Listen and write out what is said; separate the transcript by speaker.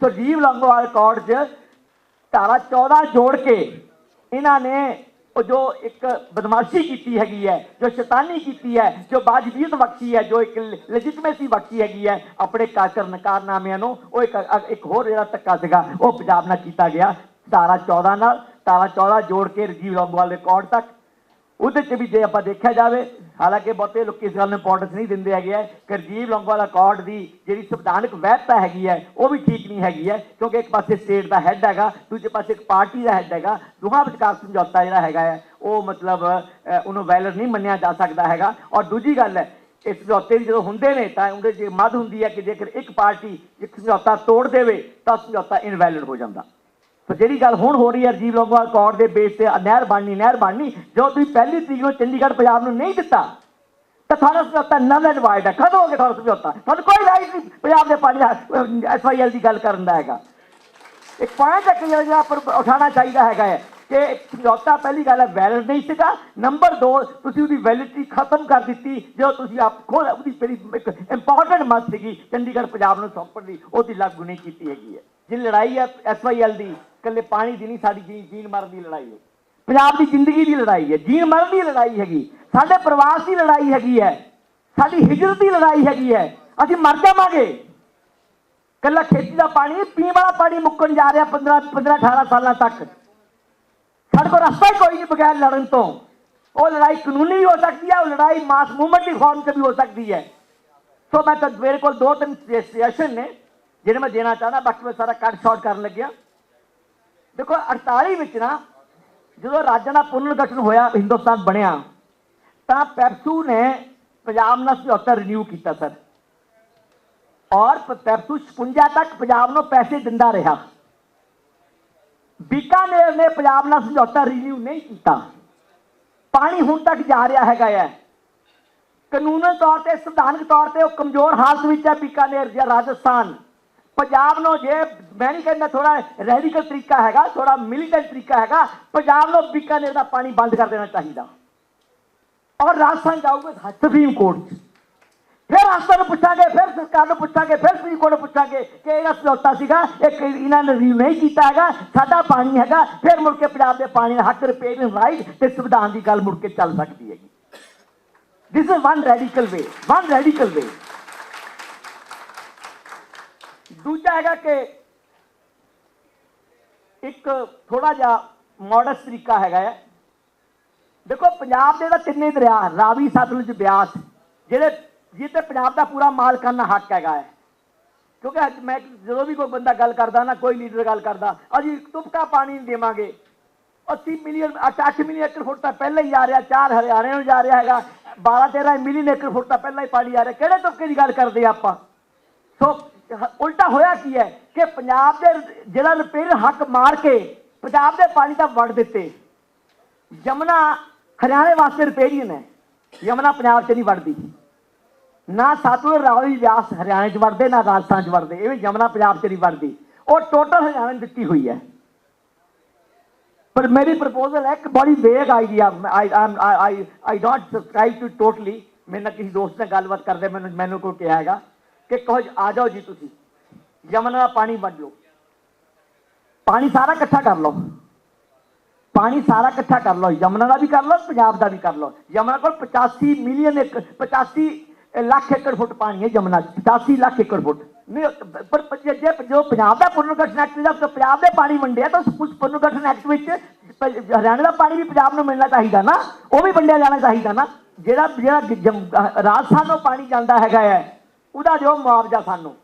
Speaker 1: ਸੁਰਜੀਵ Longowal record 'ਚ ਧਾਰਾ 14 ਜੋੜ ਕੇ ਇਹਨਾਂ ਨੇ ਉਹ ਜੋ ਇੱਕ ਬਦਮਾਸ਼ੀ ਕੀਤੀ ਹੈਗੀ ਹੈ, ਜੋ ਸ਼ੈਤਾਨੀ ਕੀਤੀ ਹੈ, ਜੋ ਬਾਜਬੀਤ ਬਖਸ਼ੀ ਹੈ, ਜੋ ਇੱਕ ਲੈਜਿਟਮੇਸੀ ਬਖਸ਼ੀ ਹੈਗੀ ਹੈ, ਆਪਣੇ ਕਾਚਰ ਨਕਾਰਨਾਮਿਆਂ ਨੂੰ ਉਹ ਇੱਕ ਇੱਕ ਹੋਰ ਜਿਹੜਾ ਧੱਕਾ ਸੀਗਾ, ਉਹ ਪੰਜਾਬ ਨਾਲ ਕੀਤਾ ਗਿਆ ਧਾਰਾ 14 ਨਾਲ, ਧਾਰਾ 14 ਜੋੜ ਕੇ ਰਜੀਵ ਲੰਗੋਵਾਲ ਰਿਕਾਰਡ ਤੱਕ? ਉਹਦੇ ਚ ਵੀ ਜੇ ਆਪਾਂ ਦੇਖਿਆ ਜਾਵੇ, ਹਾਲਾਂਕਿ ਬਹੁਤੇ ਲੋਕ ਇਸ ਗੱਲ ਨੂੰ ਇੰਪੋਰਟੈਂਸ ਨਹੀਂ ਦਿੰਦੇ ਹੈਗੇ ਹੈ ਕਰਜੀਵ ਰਜੀਵ ਲੰਗੋਵਾਲ ਦੀ ਜਿਹੜੀ ਸੰਵਿਧਾਨਕ ਵੈਧਤਾ ਹੈਗੀ ਹੈ, ਉਹ ਵੀ ਠੀਕ ਨਹੀਂ ਹੈਗੀ ਹੈ, ਕਿਉਂਕਿ ਇੱਕ ਪਾਸੇ ਸਟੇਟ ਦਾ ਹੈੱਡ ਹੈਗਾ, ਦੂਜੇ ਪਾਸੇ ਇੱਕ ਪਾਰਟੀ ਦਾ ਹੈੱਡ ਹੈਗਾ, ਦੋਹਾਂ ਵਿਚਕਾਰ ਸਮਝੌਤਾ ਜਿਹੜਾ ਹੈਗਾ ਹੈ, ਉਹ ਮਤਲਬ ਉਹਨੂੰ ਵੈਲਡ ਨਹੀਂ ਮੰਨਿਆ ਜਾ ਸਕਦਾ ਹੈਗਾ। ਔਰ ਦੂਜੀ ਗੱਲ ਹੈ, ਇਸ ਸਮਝੌਤੇ ਵੀ ਜਦੋਂ ਹੁੰਦੇ ਨੇ, ਤਾਂ ਉਹਦੇ 'ਚ ਮੱਧ ਹੁੰਦੀ ਹੈ ਕਿ ਜੇਕਰ ਇੱਕ ਪਾਰਟੀ ਇੱਕ ਸਮਝੌਤਾ ਤੋੜ ਦੇਵੇ, ਤਾਂ ਸਮਝੌਤਾ ਇਨਵੈਲਿਡ ਹੋ ਜਾਂਦਾ। ਪਰ ਜਿਹੜੀ ਗੱਲ ਹੁਣ ਹੋ ਰਹੀ ਹੈ ਰਜੀਵ ਲੰਗੋਵਾਲ ਕੌਰ ਦੇ ਬੇਸ ਤੇ ਨਹਿਰ ਬਣਨੀ ਨਹਿਰ ਬਣਨੀ, ਜੋ ਤੁਸੀਂ ਪਹਿਲੀ ਤਰੀਕ ਨੂੰ ਚੰਡੀਗੜ੍ਹ, ਪੰਜਾਬ ਨੂੰ ਨਹੀਂ ਦਿੱਤਾ, ਤਾਂ ਤੁਹਾਡਾ ਸਮਝੌਤਾ ਨਲ ਐਂਡ ਵਾਈਡ ਹੈ। ਕਦੋਂ ਹੋ ਗਿਆ ਤੁਹਾਡਾ ਸਮਝੌਤਾ ਤੁਹਾਨੂੰ ਕੋਈ ਰਾਈਟ ਨਹੀਂ ਪੰਜਾਬ ਦੇ ਪਾਣੀ ਐਸਵਾਈਐਲ ਦੀ ਗੱਲ ਕਰਨ ਦਾ ਹੈਗਾ। ਇੱਕ ਪੁਆਇੰਟ ਹੈ ਕਿ ਜਿਹੜਾ ਪਰ ਉਠਾਉਣਾ ਚਾਹੀਦਾ ਹੈਗਾ ਹੈ। ਕਿ ਸਮਝੌਤਾ ਪਹਿਲੀ ਗੱਲ ਹੈ ਵੈਲਿਡ ਨਹੀਂ ਸੀਗਾ। ਨੰਬਰ 2 ਤੁਸੀਂ ਉਹਦੀ ਵੈਲਿਡਿਟੀ ਖਤਮ ਕਰ ਦਿੱਤੀ। ਜੋ ਤੁਸੀਂ ਆਪ ਖੁਦ ਉਹਦੀ ਜਿਹੜੀ ਇੱਕ ਇੰਪੋਰਟੈਂਟ ਮਤ ਸੀਗੀ, ਚੰਡੀਗੜ੍ਹ, ਪੰਜਾਬ ਨੂੰ ਸੌਂਪਣ ਦੀ ਉਹਦੀ ਲਾਗੂ ਨਹੀਂ ਕੀਤੀ ਹੈਗੀ ਹੈ। ਜੇ ਲੜਾਈ ਹੈ ਐਸਵਾਈਐਲ ਦੀ, ਇਕੱਲੇ ਪਾਣੀ ਦੀ ਨਹੀਂ, ਸਾਡੀ ਜੀ- ਜੀਣ ਮਰਨ ਦੀ ਲੜਾਈ ਹੈ। ਪੰਜਾਬ ਦੀ ਜ਼ਿੰਦਗੀ ਦੀ ਲੜਾਈ ਹੈ। ਜੀਣ ਮਰਨ ਦੀ ਲੜਾਈ ਹੈਗੀ। ਸਾਡੇ ਪ੍ਰਵਾਸ ਦੀ ਲੜਾਈ ਹੈਗੀ ਹੈ। ਸਾਡੀ ਹਿਜਰਤ ਦੀ ਲੜਾਈ ਹੈਗੀ ਹੈ। ਅਸੀਂ ਮਰ ਜਾਵਾਂਗੇ। ਕੱਲਾ ਖੇਤੀ ਦਾ ਪਾਣੀ, ਪੀਣ ਵਾਲਾ ਪਾਣੀ ਮੁੱਕਣ ਜਾ ਰਿਹਾ 15 15 18 ਸਾਲਾਂ ਤੱਕ। ਸਾਡੇ ਕੋਲ ਰਸਤਾ ਹੀ ਕੋਈ ਨਹੀਂ ਬਗੈਰ ਲੜਨ ਤੋਂ। ਉਹ ਲੜਾਈ ਕਾਨੂੰਨੀ ਵੀ ਹੋ ਸਕਦੀ ਹੈ, ਉਹ ਲੜਾਈ ਮਾਸ ਮੂਵਮੈਂਟ ਦੀ ਫਾਰਮ 'ਚ ਵੀ ਹੋ ਸਕਦੀ ਹੈ। ਸੋ ਮੈਂ ਤਾਂ ਮੇਰੇ ਕੋਲ ਦੋ ਤਿੰਨ ਸਜੈਸ਼ਨ ਨੇ, ਜਿਹੜੇ ਮੈਂ ਦੇਣਾ ਚਾਹਦਾ, ਬਾਕੀ ਮੈਂ ਸਾਰਾ ਕੱਟ ਸ਼ਾਰਟ ਕਰਨ ਲੱਗਿਆ। ਦੇਖੋ 48 ਵਿੱਚ ਨਾ, ਜਦੋਂ ਰਾਜਾਂ ਦਾ ਪੁਨਰ ਗਠਨ ਹੋਇਆ, ਹਿੰਦੁਸਤਾਨ ਬਣਿਆ, ਤਾਂ ਪੈਪਸੂ ਨੇ ਪੰਜਾਬ ਨਾਲ ਸਮਝੌਤਾ ਰਿਨਿਊ ਕੀਤਾ, ਸਰ। ਔਰ ਪ- ਪੈਪਸੂ 56 ਤੱਕ ਪੰਜਾਬ ਨੂੰ ਪੈਸੇ ਦਿੰਦਾ ਰਿਹਾ। ਬੀਕਾਨੇਰ ਨੇ ਪੰਜਾਬ ਨਾਲ ਸਮਝੌਤਾ ਰਿਨਿਊ ਨਹੀਂ ਕੀਤਾ। ਪਾਣੀ ਹੁਣ ਤੱਕ ਜਾ ਰਿਹਾ ਹੈਗਾ ਹੈ। ਕਾਨੂੰਨੀ ਤੌਰ ਤੇ, ਸੰਵਿਧਾਨਕ ਤੌਰ ਤੇ ਉਹ ਕਮਜ਼ੋਰ ਹਾਲਤ ਵਿੱਚ ਹੈ ਬੀਕਾਨੇਰ ਜਾਂ ਰਾਜਸਥਾਨ। ਪੰਜਾਬ ਨੂੰ ਜੇ, ਮੈਂ ਨਹੀਂ ਕਹਿੰਦਾ ਥੋੜਾ ਰੈਡੀਕਲ ਤਰੀਕਾ ਹੈਗਾ ਥੋੜਾ ਮਿਲੀਟੈਂਟ ਤਰੀਕਾ ਹੈਗਾ, ਪੰਜਾਬ ਨੂੰ ਬੀਕਾਨੇਰ ਦਾ ਪਾਣੀ ਬੰਦ ਕਰ ਦੇਣਾ ਚਾਹੀਦਾ। ਔਰ ਰਾਜਸਥਾਨ ਜਾਊਗਾ ਸੁਪਰੀਮ ਕੋਰਟ 'ਚ। ਫਿਰ ਰਾਜਸਥਾਨ ਨੂੰ ਪੁੱਛਾਂਗੇ, ਫਿਰ ਸਰਕਾਰ ਨੂੰ ਪੁੱਛਾਂਗੇ, ਫਿਰ ਸੁਪਰੀਮ ਕੋਰਟ ਨੂੰ ਪੁੱਛਾਂਗੇ ਕਿ ਇਹਦਾ ਸਮਝੌਤਾ ਸੀਗਾ ਇੱਕ ਇਹਨਾਂ ਨੇ ਰਿਵਿਊ ਨਹੀਂ ਕੀਤਾ ਹੈਗਾ, ਸਾਡਾ ਪਾਣੀ ਹੈਗਾ, ਫਿਰ ਮੁੜ ਕੇ ਪੰਜਾਬ ਦੇ ਪਾਣੀ ਦਾ ਹੱਕ ਰਿਪੇਅਰਿੰਗ ਰਾਈਟ ਤੇ ਸੰਵਿਧਾਨ ਦੀ ਗੱਲ ਮੁੜ ਕੇ ਚੱਲ ਸਕਦੀ ਹੈਗੀ। This is one radical way one radical way ਦੂਜਾ ਹੈਗਾ ਕਿ ਇੱਕ ਥੋੜਾ ਜਿਹਾ ਮੋਡਸ ਤਰੀਕਾ ਹੈਗਾ ਹੈ। ਦੇਖੋ, ਪੰਜਾਬ ਦੇ ਤਾਂ ਤਿੰਨੇ ਦਰਿਆ, ਰਾਵੀ ਸਤਲੁਜ ਬਿਆਸ, ਜਿਹੜੇ ਜਿੱਤੇ ਪੰਜਾਬ ਦਾ ਪੂਰਾ ਮਾਲਕਾਨਾ ਹੱਕ ਹੈਗਾ ਹੈ। ਕਿਉਂਕਿ ਅੱਜ ਮੈਂ ਜਦੋਂ ਵੀ ਕੋਈ ਬੰਦਾ ਗੱਲ ਕਰਦਾ ਨਾ, ਕੋਈ ਲੀਡਰ ਗੱਲ ਕਰਦਾ, ਅਸੀਂ ਤੁਪਕਾ ਪਾਣੀ ਨਹੀਂ ਦੇਵਾਂਗੇ। 80 ਮਿਲੀਅਨ 8 ਮਿਲੀਅਨ ਏਕੜ ਫੁੱਟ ਤਾਂ ਪਹਿਲਾਂ ਹੀ ਜਾ ਰਿਹਾ, ਚਾਰ ਹਰਿਆਣੇ ਨੂੰ ਜਾ ਰਿਹਾ ਹੈਗਾ 12 13 ਮਿਲੀਅਨ ਏਕੜ ਫੁੱਟ ਤਾਂ ਪਹਿਲਾਂ ਹੀ ਪਾਣੀ ਆ ਰਿਹਾ। ਕਿਹੜੇ ਤੁਪਕੇ ਦੀ ਗੱਲ ਕਰਦੇ ਆ ਆਪਾਂ? ਸੋ ਉਲਟਾ ਹੋਇਆ ਕੀ ਹੈ ਕਿ ਪੰਜਾਬ ਦੇ ਜਿਹੜਾ ਰਿਪੇਅਰ ਹੱਕ ਮਾਰ ਕੇ ਪੰਜਾਬ ਦੇ ਪਾਣੀ ਤਾਂ ਵੜ ਦਿੱਤੇ। ਯਮਨਾ ਹਰਿਆਣੇ ਵਾਸਤੇ ਰਿਪੇਰੀਅਨ ਹੈ। ਯਮਨਾ ਪੰਜਾਬ 'ਚ ਨਹੀਂ ਵੜਦੀ ਨਾ ਸਤਲੁਜ ਰਾਵੀ ਵਿਆਸ ਹਰਿਆਣੇ 'ਚ ਵੜਦੇ, ਨਾ ਰਾਜਸਥਾਨ 'ਚ ਵੜਦੇ। ਇਹ ਵੀ ਜਮਨਾ ਪੰਜਾਬ 'ਚ ਨਹੀਂ ਵੜਦੀ। ਉਹ ਟੋਟਲ ਹਰਿਆਣੇ ਨੂੰ ਦਿੱਤੀ ਹੋਈ ਹੈ। ਪਰ ਮੇਰੀ ਪ੍ਰਪੋਜ਼ਲ ਹੈ, ਇੱਕ ਬੜੀ vague idea I I I don't subscribe to totally ਮੇਰੇ ਨਾਲ ਕਿਸੇ ਦੋਸਤ ਨਾਲ ਗੱਲਬਾਤ ਕਰਦੇ, ਮੈਨੂੰ ਮੈਨੂੰ ਕੋਈ ਕਿਹਾ ਹੈਗਾ ਕਿ ਕਹੋ ਆ ਜਾਓ ਜੀ ਤੁਸੀਂ। ਯਮਨਾ ਦਾ ਪਾਣੀ ਵੰਡ ਲਓ। ਪਾਣੀ ਸਾਰਾ ਇਕੱਠਾ ਕਰ ਲਓ। ਪਾਣੀ ਸਾਰਾ ਇਕੱਠਾ ਕਰ ਲਓ। ਯਮਨਾ ਦਾ ਵੀ ਕਰ ਲਓ, ਪੰਜਾਬ ਦਾ ਵੀ ਕਰ ਲਓ। ਯਮਨਾ ਕੋਲ 85 ਮਿਲੀਅਨ 85 ਲੱਖ ਏਕੜ ਫੁੱਟ ਪਾਣੀ ਹੈ ਜਮਨਾ 85 ਲੱਖ ਏਕੜ ਫੁੱਟ। ਨਹੀਂ ਪਰ ਜੇ ਜੋ ਪੰਜਾਬ ਦਾ ਪੁਨਰਗਠਨ ਐਕਟ ਦਾ ਪੰਜਾਬ ਦੇ ਪਾਣੀ ਵੰਡਿਆ ਤਾਂ ਉਸ ਪੁਨਰਗਠਨ ਐਕਟ ਵਿੱਚ ਹਰਿਆਣਾ ਦਾ ਪਾਣੀ ਵੀ ਪੰਜਾਬ ਨੂੰ ਮਿਲਣਾ ਚਾਹੀਦਾ ਨਾ, ਉਹ ਵੀ ਵੰਡਿਆ ਜਾਣਾ ਚਾਹੀਦਾ ਨਾ। ਜਿਹੜਾ ਜਿਹੜਾ ਰਾਜਸਥਾਨ ਤੋਂ ਪਾਣੀ ਜਾਂਦਾ ਹੈਗਾ ਹੈ, ਉਹਦਾ ਜੋ ਮੁਆਵਜ਼ਾ ਸਾਨੂੰ।